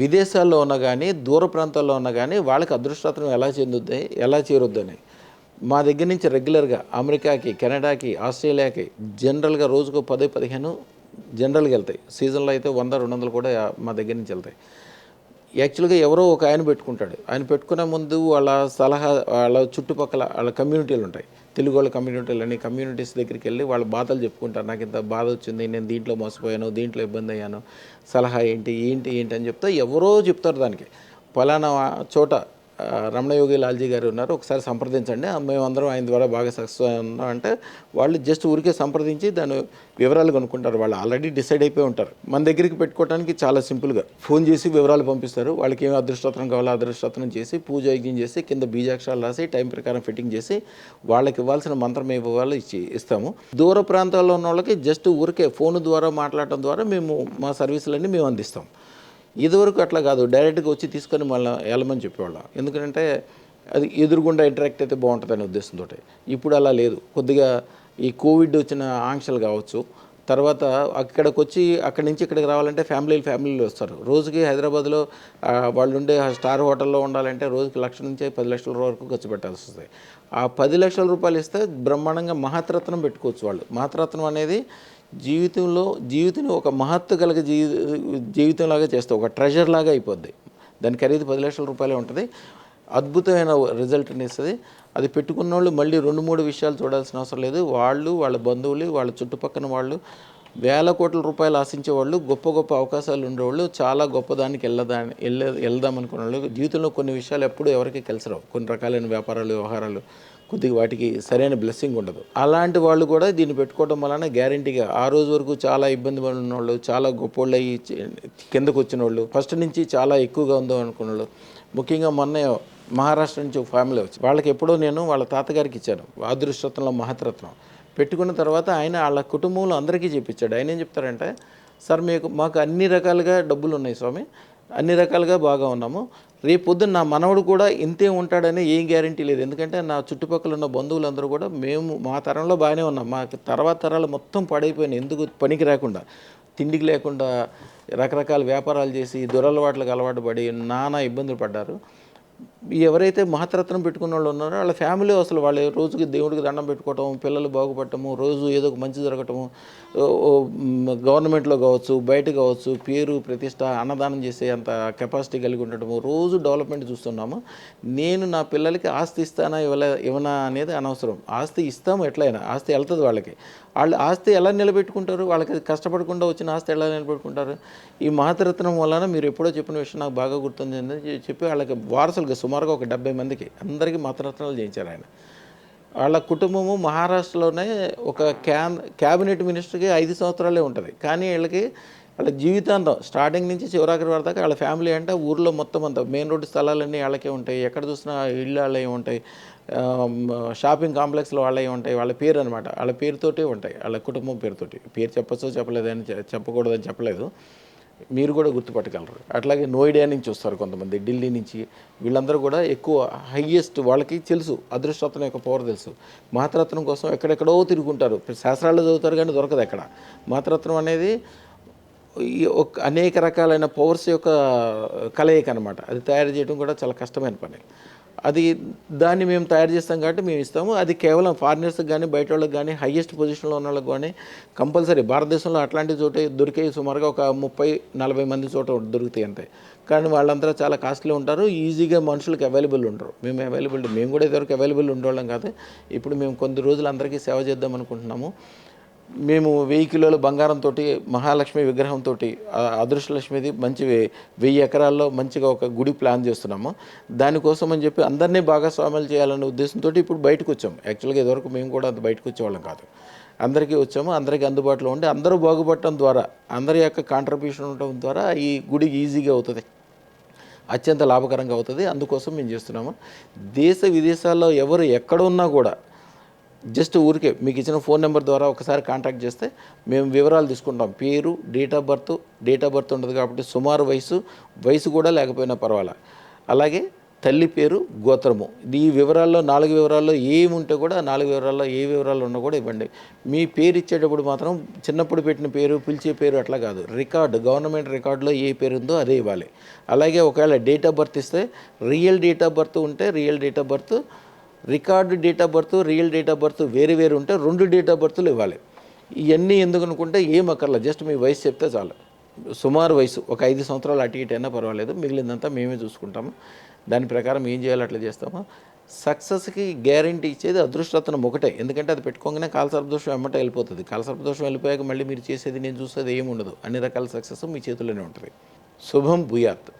విదేశాల్లో ఉన్న కానీ దూర ప్రాంతాల్లో ఉన్న కానీ వాళ్ళకి అదృష్టత్వం ఎలా చెందుద్ది ఎలా చేరుద్దని. మా దగ్గర నుంచి రెగ్యులర్గా అమెరికాకి కెనడాకి ఆస్ట్రేలియాకి జనరల్గా రోజుకు పది పదిహేను జనరల్గా వెళ్తాయి. సీజన్లో అయితే వంద రెండు వందలు కూడా మా దగ్గర నుంచి వెళ్తాయి. యాక్చువల్గా ఎవరో ఒక ఆయన పెట్టుకుంటాడు. ఆయన పెట్టుకునే ముందు వాళ్ళ సలహా వాళ్ళ చుట్టుపక్కల వాళ్ళ కమ్యూనిటీలు ఉంటాయి. తెలుగు వాళ్ళ కమ్యూనిటీలు అన్ని కమ్యూనిటీస్ దగ్గరికి వెళ్ళి వాళ్ళ బాధలు చెప్పుకుంటారు. నాకు ఇంత బాధ వచ్చింది నేను దీంట్లో మోసపోయాను దీంట్లో ఇబ్బంది అయ్యాను సలహా ఏంటి ఏంటి ఏంటి అని చెప్తే ఎవరో చెప్తారు దానికి. ఫలానా చోట రమణయోగి లాల్జీ గారు ఉన్నారు. ఒకసారి సంప్రదించండి. ఆ, మేమందరం ఆయన ద్వారా బాగా సక్సెస్ ఉన్నాం అంటే వాళ్ళు జస్ట్ ఊరికే సంప్రదించి దాని వివరాలు కనుక్కుంటారు. వాళ్ళు ఆల్రెడీ డిసైడ్ అయిపోయి ఉంటారు. మన దగ్గరికి పెట్టుకోవడానికి చాలా సింపుల్గా ఫోన్ చేసి వివరాలు పంపిస్తారు. వాళ్ళకి ఏమి అదృష్టోత్తరం కావాలో అదృష్టోత్తరం చేసి పూజ యజ్ఞం చేసి కింద బీజాక్షరాలు రాసి టైం ప్రకారం ఫిట్టింగ్ చేసి వాళ్ళకి ఇవ్వాల్సిన మంత్రం ఇవ్వాలి ఇచ్చి ఇస్తాము. దూర ప్రాంతాల్లో ఉన్న వాళ్ళకి జస్ట్ ఊరికే ఫోన్ ద్వారా మాట్లాడటం ద్వారా మేము మా సర్వీసులన్నీ మేము అందిస్తాం. ఇదివరకు అట్లా కాదు. డైరెక్ట్గా వచ్చి తీసుకొని మళ్ళీ వెళ్ళమని చెప్పేవాళ్ళం. ఎందుకంటే అది ఎదురుగుండా ఇంటరాక్ట్ అయితే బాగుంటుంది అనే ఉద్దేశంతో ఇప్పుడు అలా లేదు. కొద్దిగా ఈ కోవిడ్ వచ్చిన ఆంక్షలు కావచ్చు. తర్వాత అక్కడికి వచ్చి అక్కడి నుంచి ఇక్కడికి రావాలంటే ఫ్యామిలీలు ఫ్యామిలీలు వస్తారు. రోజుకి హైదరాబాద్లో వాళ్ళు ఉండే స్టార్ హోటల్లో ఉండాలంటే రోజుకి లక్ష నుంచి పది లక్షల వరకు ఖర్చు పెట్టాల్సి వస్తుంది. ఆ పది లక్షల రూపాయలు ఇస్తే బ్రహ్మాండంగా మహత్రత్నం పెట్టుకోవచ్చు వాళ్ళు. మహత్రత్నం అనేది జీవితంలో జీవితం ఒక మహత్వ కలిగ జీవి జీవితంలాగా చేస్తే ఒక ట్రెజర్ లాగా అయిపోద్ది. దాని ఖరీదు పది లక్షల రూపాయలే ఉంటుంది. అద్భుతమైన రిజల్ట్ని ఇస్తుంది. అది పెట్టుకున్న వాళ్ళు మళ్ళీ రెండు మూడు విషయాలు చూడాల్సిన అవసరం లేదు. వాళ్ళు వాళ్ళ బంధువులు వాళ్ళ చుట్టుపక్కన వాళ్ళు వేల కోట్ల రూపాయలు ఆశించే వాళ్ళు గొప్ప గొప్ప అవకాశాలు ఉండేవాళ్ళు చాలా గొప్పదానికి వెళ్ళదా వెళ్ళ వెళ్దాం అనుకున్న వాళ్ళు జీవితంలో కొన్ని విషయాలు ఎప్పుడూ ఎవరికి కలిసి రావు. కొన్ని రకాలైన వ్యాపారాలు వ్యవహారాలు కొద్దిగా వాటికి సరైన బ్లెస్సింగ్ ఉండదు. అలాంటి వాళ్ళు కూడా దీన్ని పెట్టుకోవడం వలన గ్యారంటీగా ఆ రోజు వరకు చాలా ఇబ్బంది పడి ఉన్న వాళ్ళు చాలా గొప్పోళ్ళు అయ్యి కిందకు వచ్చిన వాళ్ళు ఫస్ట్ నుంచి చాలా ఎక్కువగా ఉందో అనుకున్న వాళ్ళు ముఖ్యంగా మొన్న మహారాష్ట్ర నుంచి ఒక ఫ్యామిలీ వచ్చి వాళ్ళకి ఎప్పుడో నేను వాళ్ళ తాతగారికి ఇచ్చాను అదృష్టరత్నంలో మహతరత్నం పెట్టుకున్న తర్వాత ఆయన వాళ్ళ కుటుంబంలో అందరికీ చెప్పించాడు. ఆయన ఏం చెప్తారంటే సార్ మీకు మాకు అన్ని రకాలుగా డబ్బులు ఉన్నాయి స్వామి. అన్ని రకాలుగా బాగా ఉన్నాము. రేపు పొద్దున్న నా మనవడు కూడా ఇంతే ఉంటాడని ఏం గ్యారంటీ లేదు. ఎందుకంటే నా చుట్టుపక్కల ఉన్న బంధువులందరూ కూడా మేము మా తరంలో బాగానే ఉన్నాం. మా తర్వాత తరాలు మొత్తం పడైపోయినాయి. ఎందుకు పనికి రాకుండా తిండికి లేకుండా రకరకాల వ్యాపారాలు చేసి దురలవాట్లకు అలవాటు పడి నానా ఇబ్బందులు పడ్డారు. ఎవరైతే మహతరత్నం పెట్టుకున్న వాళ్ళు ఉన్నారో వాళ్ళ ఫ్యామిలీ అసలు వాళ్ళ రోజుకి దేవుడికి దండం పెట్టుకోవటం పిల్లలు బాగుపడటము రోజు ఏదో ఒక మంచి జరగటము గవర్నమెంట్లో కావచ్చు బయట కావచ్చు పేరు ప్రతిష్ట అన్నదానం చేసే అంత కెపాసిటీ కలిగి ఉండటము రోజు డెవలప్మెంట్ చూస్తున్నాము. నేను నా పిల్లలకి ఆస్తి ఇస్తానా ఇవ్వలే ఇవ్వనా అనేది అనవసరం. ఆస్తి ఇస్తాము ఎట్లయినా ఆస్తి వెళ్తుంది వాళ్ళకి. వాళ్ళు ఆస్తి ఎలా నిలబెట్టుకుంటారు? వాళ్ళకి కష్టపడకుండా వచ్చిన ఆస్తి ఎలా నిలబెట్టుకుంటారు? ఈ మహతరత్నం వలన మీరు ఎప్పుడో చెప్పిన విషయం నాకు బాగా గుర్తుంది చెప్పి వాళ్ళకి వారసులుగా సుమారుగా ఒక డెబ్బై మందికి అందరికీ మతరత్నాలు చేయించారు ఆయన. వాళ్ళ కుటుంబము మహారాష్ట్రలోనే ఒక క్యాన్ క్యాబినెట్ మినిస్టర్కి ఐదు సంవత్సరాలే ఉంటుంది. కానీ వీళ్ళకి వాళ్ళ జీవితాంతం స్టార్టింగ్ నుంచి చివరాఖరి వరకు దాకా వాళ్ళ ఫ్యామిలీ అంటే ఊర్లో మొత్తం అంతా మెయిన్ రోడ్డు స్థలాలన్నీ వాళ్ళకే ఉంటాయి. ఎక్కడ చూసినా ఇళ్ళు వాళ్ళే ఉంటాయి. షాపింగ్ కాంప్లెక్స్లో వాళ్ళే ఉంటాయి. వాళ్ళ పేరు అనమాట వాళ్ళ పేరుతోటే ఉంటాయి. వాళ్ళ కుటుంబం పేరుతోటి. పేరు చెప్పచ్చో చెప్పలేదని చెప్పకూడదని చెప్పలేదు. మీరు కూడా గుర్తుపట్టగలరు. అట్లాగే నోయిడా నుంచి వస్తారు కొంతమంది ఢిల్లీ నుంచి. వీళ్ళందరూ కూడా ఎక్కువ హయ్యెస్ట్ వాళ్ళకి తెలుసు అదృష్టరత్నం యొక్క పవర్ తెలుసు. మాతరత్నం కోసం ఎక్కడెక్కడో తిరుగుంటారు. శాస్త్రాల్లో చదువుతారు కానీ దొరకదు ఎక్కడ. మాతరత్నం అనేది అనేక రకాలైన పవర్స్ యొక్క కలయిక అనమాట అది తయారు చేయడం కూడా చాలా కష్టమైన పని. అది దాన్ని మేము తయారు చేస్తాం కాబట్టి మేము ఇస్తాము. అది కేవలం ఫారినర్స్కి కానీ బయట వాళ్ళకి కానీ హయ్యెస్ట్ పొజిషన్లో ఉన్న వాళ్ళకి కానీ కంపల్సరీ భారతదేశంలో అట్లాంటి చోట దొరికే సుమారుగా ఒక ముప్పై నలభై మంది చోట దొరుకుతాయి అంతే. కానీ వాళ్ళంతా చాలా కాస్ట్లీ ఉంటారు. ఈజీగా మనుషులకు అవైలబుల్ ఉండరు. మేము అవైలబుల్ మేము కూడా ఇదివరకు అవైలబుల్ ఉండేవాళ్ళం కాదు. ఇప్పుడు మేము కొన్ని రోజులు అందరికీ సేవ చేద్దాం అనుకుంటున్నాము. మేము వెయ్యి కిలోల బంగారంతో మహాలక్ష్మి విగ్రహంతో అదృష్టలక్ష్మిది మంచి వెయ్యి ఎకరాల్లో మంచిగా ఒక గుడి ప్లాన్ చేస్తున్నాము. దానికోసం అని చెప్పి అందరినీ భాగస్వామ్యాలు చేయాలనే ఉద్దేశంతో ఇప్పుడు బయటకు వచ్చాము యాక్చువల్గా ఇదివరకు మేము కూడా అంత బయటకు వచ్చేవాళ్ళం కాదు. అందరికీ వచ్చాము అందరికీ అందుబాటులో ఉండి అందరూ బాగుపడటం ద్వారా అందరి యొక్క కాంట్రిబ్యూషన్ ఉండటం ద్వారా ఈ గుడి ఈజీగా అవుతుంది. అత్యంత లాభకరంగా అవుతుంది. అందుకోసం మేము చేస్తున్నాము. దేశ విదేశాల్లో ఎవరు ఎక్కడ ఉన్నా కూడా జస్ట్ ఊరికే మీకు ఇచ్చిన ఫోన్ నెంబర్ ద్వారా ఒకసారి కాంటాక్ట్ చేస్తే మేము వివరాలు తీసుకుంటాం. పేరు date of birth date of birth ఉండదు కాబట్టి సుమారు వయసు వయసు కూడా లేకపోయినా పర్వాలా. అలాగే తల్లి పేరు గోత్రము. ఈ వివరాల్లో నాలుగు వివరాల్లో ఏమి ఉంటే కూడా నాలుగు వివరాల్లో ఏ వివరాలు ఉన్నా కూడా ఇవ్వండి. మీ పేరు ఇచ్చేటప్పుడు మాత్రం చిన్నప్పుడు పెట్టిన పేరు పిలిచే పేరు అట్లా కాదు. రికార్డు గవర్నమెంట్ రికార్డులో ఏ పేరు ఉందో అదే ఇవ్వాలి. అలాగే ఒకవేళ డేట్ ఆఫ్ బర్త్ ఇస్తే రియల్ డేట్ ఆఫ్ బర్త్ ఉంటే real date of birth record date of birth real date of birth వేరు వేరు ఉంటే రెండు డేట్ ఆఫ్ బర్త్లు ఇవ్వాలి. ఇవన్నీ ఎందుకు అనుకుంటే ఏం అక్కర్లా జస్ట్ మీ వయసు చెప్తే చాలు. సుమారు వయసు ఒక ఐదు సంవత్సరాలు అటు ఇటు అయినా పర్వాలేదు మిగిలిందంతా మేమే చూసుకుంటాము. దాని ప్రకారం ఏం చేయాలో అట్లా చేస్తాము. సక్సెస్కి గ్యారంటీ ఇచ్చేది అదృష్టతనం ఒకటే ఎందుకంటే అది పెట్టుకోగానే కాలసర్పదోషం వెంబట వెళ్ళిపోతుంది. కాలసర్పదోషం వెళ్ళిపోయాక మళ్ళీ మీరు చేసేది నేను చూసేది ఏమి ఉండదు. అన్ని రకాల సక్సెస్ మీ చేతిలోనే ఉంటుంది. శుభం భూయాత్.